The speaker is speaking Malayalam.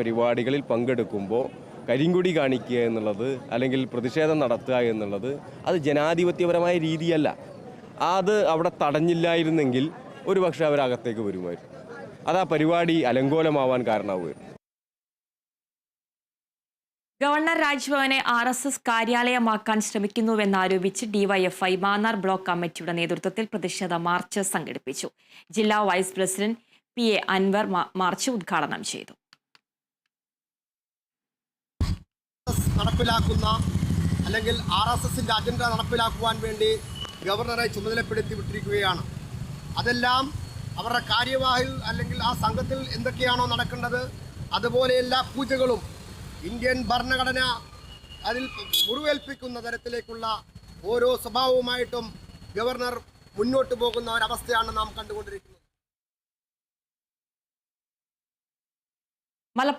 പരിപാടികളിൽ പങ്കെടുക്കുമ്പോൾ കരിങ്കുടി കാണിക്കുക എന്നുള്ളത് അല്ലെങ്കിൽ പ്രതിഷേധം നടത്തുക എന്നുള്ളത് അത് ജനാധിപത്യപരമായ രീതിയല്ല. അത് അവിടെ തടഞ്ഞില്ലായിരുന്നെങ്കിൽ ഒരുപക്ഷെ അവരകത്തേക്ക് വരുമായിരുന്നു. അത് ആ പരിപാടി അലങ്കോലമാവാൻ കാരണമാവുമായിരുന്നു. ഗവർണർ രാജ്ഭവനെ ആർ എസ് എസ് കാര്യാലയമാക്കാൻ ശ്രമിക്കുന്നുവെന്നാരോപിച്ച് ഡിവൈഎഫ്ഐ മാന്നാർ ബ്ലോക്ക് കമ്മിറ്റിയുടെ നേതൃത്വത്തിൽ പ്രതിഷേധ മാർച്ച് സംഘടിപ്പിച്ചു. ജില്ലാ vice president P A Anwar march ഉദ്ഘാടനം ചെയ്തു. എസ് നടപ്പിലാക്കുന്ന അല്ലെങ്കിൽ ആർ എസ് എസിന്റെ അജണ്ട നടപ്പിലാക്കുവാൻ വേണ്ടി ഗവർണറെ ചുമതലപ്പെടുത്തി വിട്ടിരിക്കുകയാണ്. അതെല്ലാം അവരുടെ കാര്യവാഹിൽ അല്ലെങ്കിൽ ആ സംഘത്തിൽ എന്തൊക്കെയാണോ നടക്കേണ്ടത് അതുപോലെ എല്ലാ പൂജകളും ഇന്ത്യൻ ഭരണഘടന അതിൽ മുറിവേൽപ്പിക്കുന്ന തരത്തിലേക്കുള്ള ഓരോ സ്വഭാവവുമായിട്ടും ഗവർണർ മുന്നോട്ട് പോകുന്ന ഒരവസ്ഥയാണ് നാം കണ്ടുകൊണ്ടിരിക്കുന്നത്. മലപ്പുറം